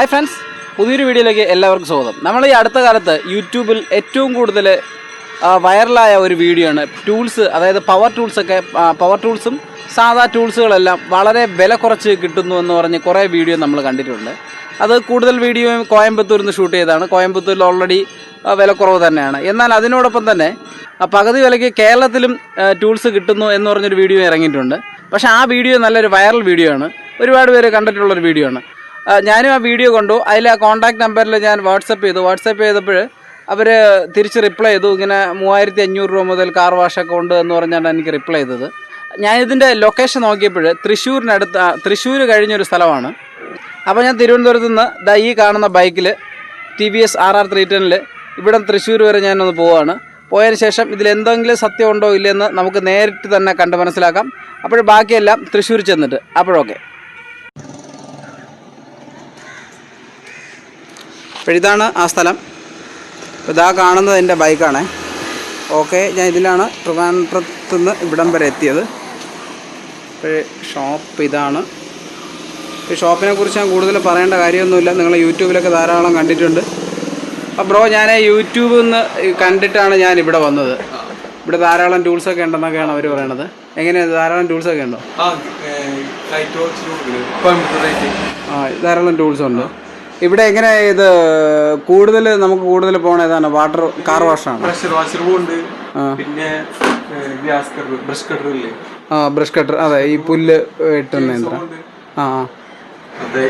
Hi friends പുതിയൊരു വീഡിയോയിലേക്ക് എല്ലാവർക്കും സ്വാഗതം. നമ്മൾ ഈ അടുത്ത കാലത്ത് യൂട്യൂബിൽ ഏറ്റവും കൂടുതൽ വൈറലായ ഒരു വീഡിയോ ആണ്. ടൂൾസ് അതായത് പവർ ടൂൾസൊക്കെ പവർ ടൂൾസും സാധാ ടൂൾസുകളെല്ലാം വളരെ വില കുറച്ച് കിട്ടുന്നു എന്ന് പറഞ്ഞ് കുറേ വീഡിയോ നമ്മൾ കണ്ടിട്ടുണ്ട്. അത് കൂടുതൽ വീഡിയോ കോയമ്പത്തൂരിൽ നിന്ന് ഷൂട്ട് ചെയ്തതാണ്. കോയമ്പത്തൂരിൽ ഓൾറെഡി വിലക്കുറവ് കുറവ് തന്നെയാണ്. എന്നാൽ അതിനോടൊപ്പം തന്നെ പകുതി വിലയ്ക്ക് കേരളത്തിലും ടൂൾസ് കിട്ടുന്നു എന്ന് പറഞ്ഞൊരു വീഡിയോ ഇറങ്ങിയിട്ടുണ്ട്. പക്ഷേ ആ വീഡിയോ നല്ലൊരു വൈറൽ വീഡിയോ ആണ്. ഒരുപാട് പേര് കണ്ടിട്ടുള്ളൊരു വീഡിയോ ആണ്. ഞാനും ആ വീഡിയോ കണ്ടു. അതിൽ ആ കോൺടാക്ട് നമ്പറിൽ ഞാൻ വാട്സപ്പ് ചെയ്തു. വാട്സപ്പ് ചെയ്തപ്പോൾ അവർ തിരിച്ച് റിപ്ലൈ ചെയ്തു. ഇങ്ങനെ മൂവായിരത്തി അഞ്ഞൂറ് രൂപ മുതൽ കാർ വാഷൊക്കെ ഉണ്ട് എന്ന് പറഞ്ഞാണ് എനിക്ക് റിപ്ലൈ ചെയ്തത്. ഞാനിതിന്റെ ലൊക്കേഷൻ നോക്കിയപ്പോൾ തൃശ്ശൂരിനടുത്ത് തൃശ്ശൂർ കഴിഞ്ഞൊരു സ്ഥലമാണ്. അപ്പോൾ ഞാൻ തിരുവനന്തപുരത്ത് നിന്ന് ദാ ഈ കാണുന്ന ബൈക്കിൽ T V S R R three ടെനിൽ ഇവിടെ തൃശ്ശൂർ വരെ ഞാനൊന്ന് പോവുകയാണ് പോയതിന് ശേഷം ഇതിൽ എന്തെങ്കിലും സത്യമുണ്ടോ ഇല്ലെന്ന് നമുക്ക് നേരിട്ട് തന്നെ കണ്ട് മനസ്സിലാക്കാം. അപ്പോൾ ബാക്കിയെല്ലാം തൃശ്ശൂർ ചെന്നിട്ട്. അപ്പോഴൊക്കെ അപ്പോൾ ഇതാണ് ആ സ്ഥലം. അപ്പോൾ ഇതാ കാണുന്നത് എന്റെ ബൈക്കാണ്. ഓക്കെ ഞാൻ ഇതിലാണ് ട്രിവാൻഡ്രത്ത് നിന്ന് ഇവിടം വരെ എത്തിയത്. അപ്പോൾ ഷോപ്പ് ഇതാണ്. ഈ ഷോപ്പിനെ കുറിച്ച് ഞാൻ കൂടുതൽ പറയേണ്ട കാര്യമൊന്നുമില്ല. നിങ്ങൾ യൂട്യൂബിലൊക്കെ ധാരാളം കണ്ടിട്ടുണ്ട്. അപ്പോൾ ബ്രോ ഞാൻ യൂട്യൂബിൽ നിന്ന് കണ്ടിട്ടാണ് ഞാൻ ഇവിടെ വന്നത്. ഇവിടെ ധാരാളം ടൂൾസ് ഒക്കെ ഉണ്ടെന്നൊക്കെയാണ് അവർ പറയണത്. എങ്ങനെയാണ് ധാരാളം ടൂൾസ് ഒക്കെ ഉണ്ടോ? ആ ധാരാളം ടൂൾസ് ഉണ്ട് ഇവിടെ എങ്ങനെ ഇത് കൂടുതൽ നമുക്ക് കൂടുതൽ പോകണ ഏതാണ്? വാട്ടർ കാർ വാഷാണ്? പ്രഷർ വാഷർ ഉണ്ട്. പിന്നെ ഗ്യാസ് കട്ടർ ബ്രഷ് കട്ടർ ഇല്ലേ? ആ ബ്രഷ് കട്ടർ അതെ ഈ പുല്ല് ഇട്ടുന്ന യന്ത്രം. ആ അതെ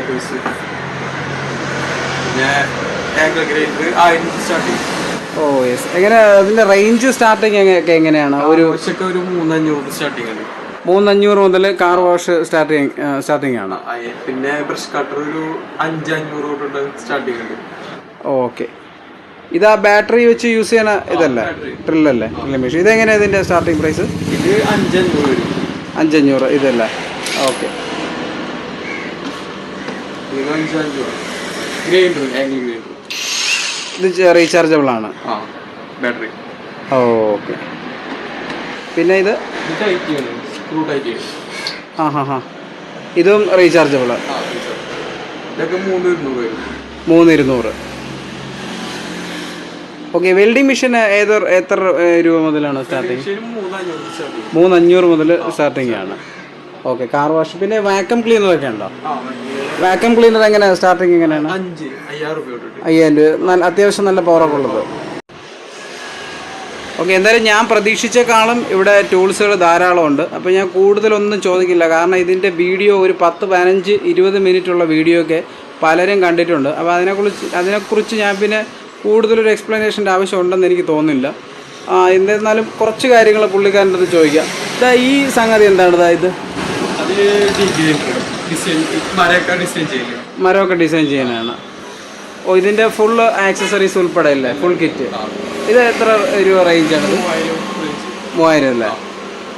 ഓ യെസ് എങ്ങനെ അതിന്റെ റേഞ്ച് സ്റ്റാർട്ടിങ് ഒക്കെ എങ്ങനെയാണ്? ഒരു ഒരു മൂന്നഞ്ഞൂറ് സ്റ്റാർട്ടിങ് ഉണ്ട് മൂന്നഞ്ഞൂറ് മുതൽ കാർ വാഷ് സ്റ്റാർട്ടിങ് സ്റ്റാർട്ടിങ് ആണ് പിന്നെ ബ്രഷ് കട്ടർ ഒരു അഞ്ചഞ്ഞൂറ് തൊട്ടുണ്ട് സ്റ്റാർട്ടിങ് ഉണ്ട് ഓക്കെ. ഇതാ ബാറ്ററി വെച്ച് യൂസ് ചെയ്യണ ഇതല്ലേ? ഡ്രില്ലല്ലേ ഡ്രില്ല് മെഷീൻ ഇതെങ്ങനെയാണ് ഇതിന്റെ സ്റ്റാർട്ടിങ് പ്രൈസ് ഇത് അഞ്ചഞ്ഞൂറ് അഞ്ചഞ്ഞൂറ് ഇതല്ലേ? ഓക്കെ. ഇത് റീചാർജബിൾ ആണ്. ആ ബാറ്ററി. ഓക്കെ. പിന്നെ ഇത്? ഇത് ടൈറ്റ് ചെയ്യണം ആ ഹാ ഹാ. ഇതും റീചാർജബിൾ ഇതൊക്കെ മൂന്ന് ഇരുന്നൂറ് മൂന്ന് ഇരുന്നൂറ് ഓക്കെ വെൽഡിംഗ് മെഷീൻ ഏത് എത്ര രൂപ മുതലാണ് സ്റ്റാർട്ടിങ് മൂന്നഞ്ഞൂറ് മുതൽ സ്റ്റാർട്ടിങ് ആണ്. ഓക്കെ കാർ വാഷ് പിന്നെ വാക്കം ക്ലീനർ ഒക്കെ ഉണ്ടോ? വാക്കം ക്ലീനർ എങ്ങനെയാണ് സ്റ്റാർട്ടിങ് എങ്ങനെയാണ്? അയ്യായിരം രൂപ അത്യാവശ്യം നല്ല പവറൊക്കെ ഉള്ളത്. ഓക്കെ എന്തായാലും ഞാൻ പ്രതീക്ഷിച്ചേക്കാളും ഇവിടെ ടൂൾസുകൾ ധാരാളം ഉണ്ട് അപ്പോൾ ഞാൻ കൂടുതലൊന്നും ചോദിക്കില്ല. കാരണം ഇതിന്റെ വീഡിയോ ഒരു പത്ത് പതിനഞ്ച് ഇരുപത് മിനിറ്റുള്ള വീഡിയോ ഒക്കെ പലരും കണ്ടിട്ടുണ്ട്. അപ്പോൾ അതിനെക്കുറിച്ച് അതിനെക്കുറിച്ച് ഞാൻ പിന്നെ കൂടുതലൊരു എക്സ്പ്ലനേഷന്റെ ആവശ്യമുണ്ടെന്ന് എനിക്ക് തോന്നുന്നില്ല. എന്തായിരുന്നാലും എന്നിരുന്നാലും കുറച്ച് കാര്യങ്ങൾ പുള്ളിക്കാരന്റെ അടുത്ത് ചോദിക്കാം. ഇതാ ഈ സംഗതി എന്താണ്? ഇതാ ഇത്. അത് മരമൊക്കെ ഡിസൈൻ ചെയ്യാനാണ് ഓ ഇതിന്റെ ഫുൾ ആക്സസറീസ് ഉൾപ്പെടെ അല്ലേ ഫുൾ കിറ്റ്. ഇത് എത്ര രൂപ റേഞ്ചാണ് മൂവായിരം അല്ലേ?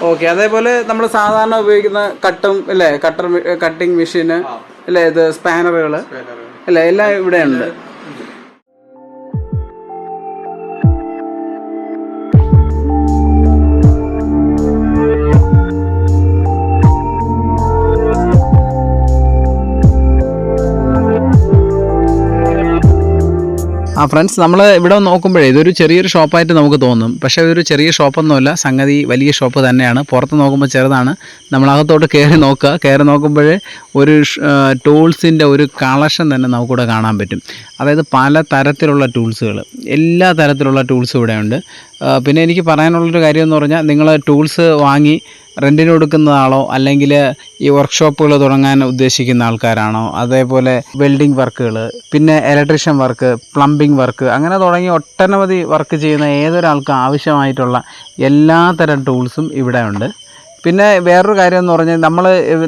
ഓക്കെ അതേപോലെ നമ്മൾ സാധാരണ ഉപയോഗിക്കുന്ന കട്ടും അല്ലേ കട്ടർ കട്ടിംഗ് മെഷീന് അല്ലേ ഇത് സ്പാനറുകൾ അല്ലേ എല്ലാം ഇവിടെ ആ ഫ്രണ്ട്സ് നമ്മൾ ഇവിടെ നോക്കുമ്പോഴേ ഇതൊരു ചെറിയൊരു ഷോപ്പായിട്ട് നമുക്ക് തോന്നും. പക്ഷേ ഇതൊരു ചെറിയ ഷോപ്പൊന്നുമല്ല. സംഗതി വലിയ ഷോപ്പ് തന്നെയാണ്. പുറത്ത് നോക്കുമ്പോൾ ചെറുതാണ്. നമ്മളകത്തോട്ട് കയറി നോക്കുക. കയറി നോക്കുമ്പോൾ ഒരു ടൂൾസിന്റെ ഒരു കളക്ഷൻ തന്നെ നമുക്കിവിടെ കാണാൻ പറ്റും. അതായത് പല തരത്തിലുള്ള ടൂൾസുകൾ. എല്ലാ തരത്തിലുള്ള ടൂൾസും ഇവിടെയുണ്ട്. പിന്നെ എനിക്ക് പറയാനുള്ളൊരു കാര്യം എന്ന് പറഞ്ഞാൽ നിങ്ങൾ ടൂൾസ് വാങ്ങി റെന്റിന് കൊടുക്കുന്ന ആളോ അല്ലെങ്കിൽ ഈ വർക്ക്ഷോപ്പുകൾ തുടങ്ങാൻ ഉദ്ദേശിക്കുന്ന ആൾക്കാരാണോ? അതേപോലെ വെൽഡിംഗ് വർക്കുകൾ പിന്നെ ഇലക്ട്രീഷ്യൻ വർക്ക് പ്ലംബിംഗ് വർക്ക് അങ്ങനെ തുടങ്ങി ഒട്ടനവധി വർക്ക് ചെയ്യുന്ന ഏതൊരാൾക്കും ആവശ്യമായിട്ടുള്ള എല്ലാ തരം ടൂൾസും ഇവിടെ ഉണ്ട് പിന്നെ വേറൊരു കാര്യം എന്ന് പറഞ്ഞാൽ നമ്മൾ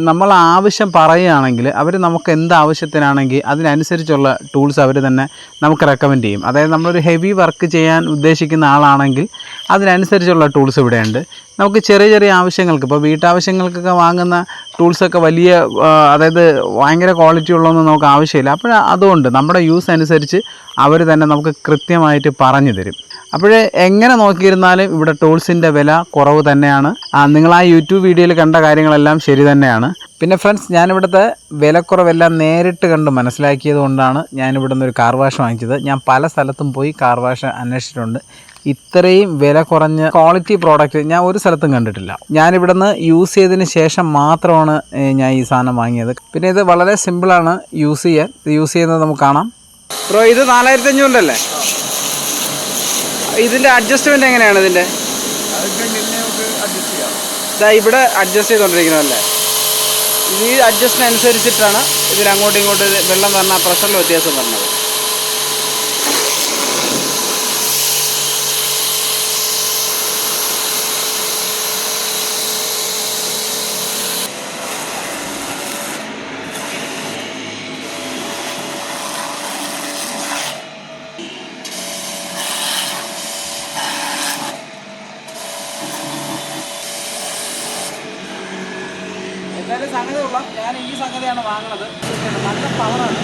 നമ്മൾ ആവശ്യം പറയുകയാണെങ്കിൽ അവർ നമുക്ക് എന്ത് ആവശ്യത്തിനാണെങ്കിൽ അതിനനുസരിച്ചുള്ള ടൂൾസ് അവർ തന്നെ നമുക്ക് റെക്കമെൻഡ് ചെയ്യും. അതായത് നമ്മളൊരു ഹെവി വർക്ക് ചെയ്യാൻ ഉദ്ദേശിക്കുന്ന ആളാണെങ്കിൽ അതിനനുസരിച്ചുള്ള ടൂൾസ് ഇവിടെയുണ്ട്. നമുക്ക് ചെറിയ ചെറിയ ആവശ്യങ്ങൾക്ക് ഇപ്പോൾ വീട്ടാവശ്യങ്ങൾക്കൊക്കെ വാങ്ങുന്ന ടൂൾസൊക്കെ വലിയ അതായത് ഭയങ്കര ക്വാളിറ്റി ഉള്ളതൊന്നും നമുക്ക് ആവശ്യമില്ല. അപ്പോൾ അതുകൊണ്ട് നമ്മുടെ യൂസ് അനുസരിച്ച് അവർ തന്നെ നമുക്ക് കൃത്യമായിട്ട് പറഞ്ഞു തരും. അപ്പോൾ എങ്ങനെ നോക്കിയിരുന്നാലും ഇവിടെ ടൂൾസിന്റെ വില കുറവ് തന്നെയാണ്. നിങ്ങൾ ആ യൂട്യൂബ് വീഡിയോയിൽ കണ്ട കാര്യങ്ങളെല്ലാം ശരി തന്നെയാണ്. പിന്നെ ഫ്രണ്ട്സ് ഞാനിവിടുത്തെ വിലക്കുറവെല്ലാം നേരിട്ട് കണ്ട് മനസ്സിലാക്കിയത് കൊണ്ടാണ് ഞാനിവിടുന്ന് ഒരു കാർ വാഷ് വാങ്ങിച്ചത്. ഞാൻ പല സ്ഥലത്തും പോയി കാർ വാഷ് അന്വേഷിച്ചിട്ടുണ്ട്. ഇത്രയും വില കുറഞ്ഞ ക്വാളിറ്റി പ്രോഡക്റ്റ് ഞാൻ ഒരു സ്ഥലത്തും കണ്ടിട്ടില്ല. ഞാനിവിടുന്ന് യൂസ് ചെയ്തതിന് ശേഷം മാത്രമാണ് ഞാൻ ഈ സാധനം വാങ്ങിയത്. പിന്നെ ഇത് വളരെ സിമ്പിളാണ് യൂസ് ചെയ്യാൻ. യൂസ് ചെയ്യുന്നത് നമുക്ക് കാണാം. ഇത് നാലായിരത്തി അഞ്ഞൂറിന്റെ ഇതിന്റെ അഡ്ജസ്റ്റ്മെന്റ് എങ്ങനെയാണ് ഇതിന്റെ ഇതാ ഇവിടെ അഡ്ജസ്റ്റ് ചെയ്തുകൊണ്ടിരിക്കുന്നതല്ലേ ഇത് ഈ അഡ്ജസ്റ്റിന് അനുസരിച്ചിട്ടാണ് ഇതിൽ അങ്ങോട്ടും ഇങ്ങോട്ടും വെള്ളം പറഞ്ഞാൽ പ്രഷറിൽ വ്യത്യാസം വരുന്നത് എന്തായാലും സംഗതി കൊള്ളാം. ഞാൻ ഈ സംഗതിയാണ് വാങ്ങുന്നത് നല്ല പവറാണ്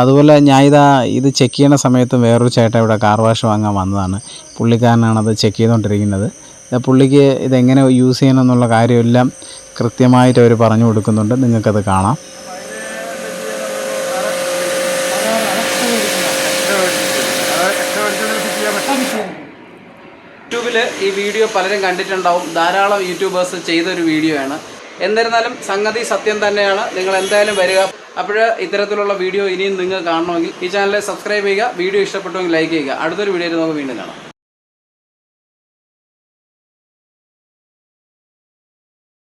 അതുപോലെ ഞാൻ ഇതാ ഇത് ചെക്ക് ചെയ്യുന്ന സമയത്ത് വേറൊരു ചേട്ടൻ ഇവിടെ കാർ വാഷ് വാങ്ങാൻ വന്നതാണ്. പുള്ളിക്കാരനാണത് ചെക്ക് ചെയ്തുകൊണ്ടിരിക്കുന്നത് പുള്ളിക്ക് ഇതെങ്ങനെ യൂസ് ചെയ്യണം എന്നുള്ള കാര്യമെല്ലാം കൃത്യമായിട്ട് അവർ പറഞ്ഞു കൊടുക്കുന്നുണ്ട്. നിങ്ങൾക്കത് കാണാം. യൂട്യൂബിൽ ഈ വീഡിയോ പലരും കണ്ടിട്ടുണ്ടാവും. ധാരാളം യൂട്യൂബേഴ്സ് ചെയ്തൊരു വീഡിയോ ആണ് എന്നിരുന്നാലും സംഗതി സത്യം തന്നെയാണ്. നിങ്ങൾ എന്തായാലും വരിക. അപ്പോൾ ഇത്തരത്തിലുള്ള വീഡിയോ ഇനിയും നിങ്ങൾ കാണണമെങ്കിൽ ഈ ചാനൽ സബ്സ്ക്രൈബ് ചെയ്യുക വീഡിയോ ഇഷ്ടപ്പെട്ടുവെങ്കിൽ ലൈക്ക് ചെയ്യുക. അടുത്തൊരു വീഡിയോയിൽ നമുക്ക് വീണ്ടും കാണാം.